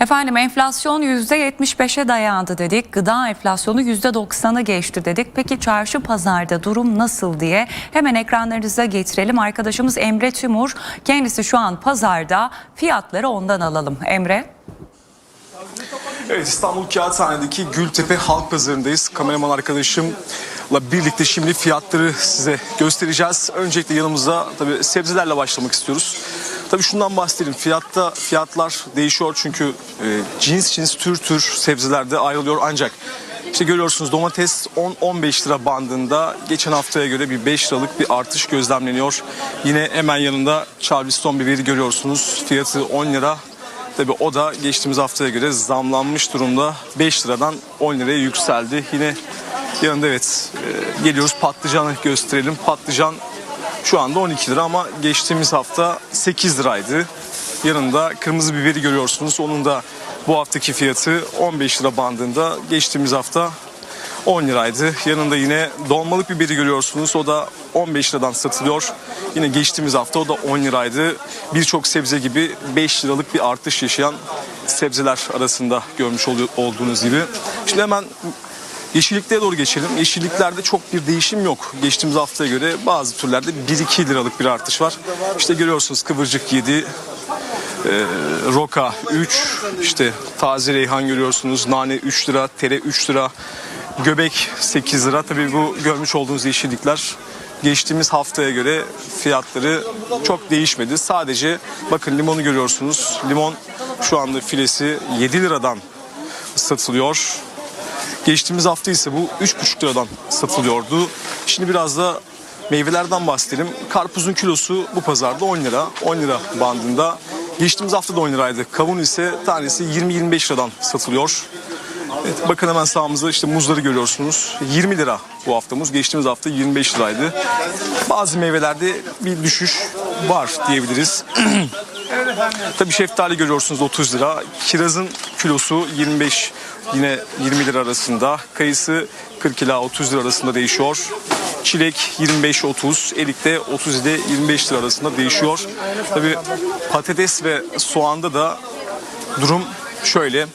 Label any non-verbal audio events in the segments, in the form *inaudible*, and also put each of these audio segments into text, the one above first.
Efendim enflasyon %75'e dayandı dedik. Gıda enflasyonu %90'ı geçti dedik. Peki çarşı pazarda durum nasıl diye hemen ekranlarınıza getirelim. Arkadaşımız Emre Timur kendisi şu an pazarda fiyatları ondan alalım. Emre. Evet İstanbul Kağıthane'deki Gültepe Halk Pazarı'ndayız. Kameraman arkadaşımla birlikte şimdi fiyatları size göstereceğiz. Öncelikle yanımızda tabii sebzelerle başlamak istiyoruz. Tabii şundan bahsedelim. Fiyatta fiyatlar değişiyor çünkü e, cins cins tür tür sebzelerde ayrılıyor ancak işte görüyorsunuz domates 10-15 lira bandında geçen haftaya göre bir 5 liralık bir artış gözlemleniyor. Yine hemen yanında Charleston biberi görüyorsunuz. Fiyatı 10 lira. Tabii o da geçtiğimiz haftaya göre zamlanmış durumda. 5 liradan 10 liraya yükseldi. Yine yanında evet e, geliyoruz patlıcanı gösterelim. Patlıcan şu anda 12 lira ama geçtiğimiz hafta 8 liraydı. Yanında kırmızı biberi görüyorsunuz. Onun da bu haftaki fiyatı 15 lira bandında. Geçtiğimiz hafta 10 liraydı. Yanında yine dolmalık biberi görüyorsunuz. O da 15 liradan satılıyor. Yine geçtiğimiz hafta o da 10 liraydı. Birçok sebze gibi 5 liralık bir artış yaşayan sebzeler arasında görmüş olduğunuz gibi. Şimdi hemen yeşilliklere doğru geçelim. Yeşilliklerde çok bir değişim yok. Geçtiğimiz haftaya göre bazı türlerde 1-2 liralık bir artış var. İşte görüyorsunuz kıvırcık 7, roka 3, işte taze reyhan görüyorsunuz, nane 3 lira, tere 3 lira, göbek 8 lira. Tabii bu görmüş olduğunuz yeşillikler geçtiğimiz haftaya göre fiyatları çok değişmedi. Sadece bakın limonu görüyorsunuz. Limon şu anda filesi 7 liradan satılıyor. Geçtiğimiz hafta ise bu 3,5 liradan satılıyordu. Şimdi biraz da meyvelerden bahsedelim. Karpuzun kilosu bu pazarda 10 lira. 10 lira bandında. Geçtiğimiz hafta da 10 liraydı. Kavun ise tanesi 20-25 liradan satılıyor. Evet, bakın hemen sağımızda işte muzları görüyorsunuz. 20 lira bu hafta muz. Geçtiğimiz hafta 25 liraydı. Bazı meyvelerde bir düşüş var diyebiliriz. *clears throat* Tabii şeftali görüyorsunuz 30 lira. Kirazın kilosu 25 yine 20 lira arasında. Kayısı 40 ila 30 lira arasında değişiyor. Çilek 25-30, erik de 30 ile 25 lira arasında değişiyor. Tabii patates ve soğanda da durum şöyle.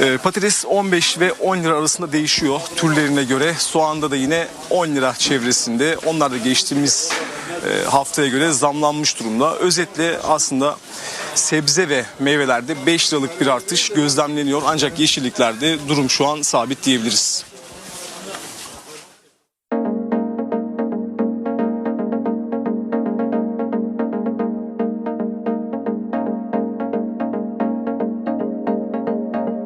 Ee, patates 15 ve 10 lira arasında değişiyor türlerine göre. Soğanda da yine 10 lira çevresinde. Onlar da geçtiğimiz e, haftaya göre zamlanmış durumda. Özetle aslında sebze ve meyvelerde 5 liralık bir artış gözlemleniyor. Ancak yeşilliklerde durum şu an sabit diyebiliriz.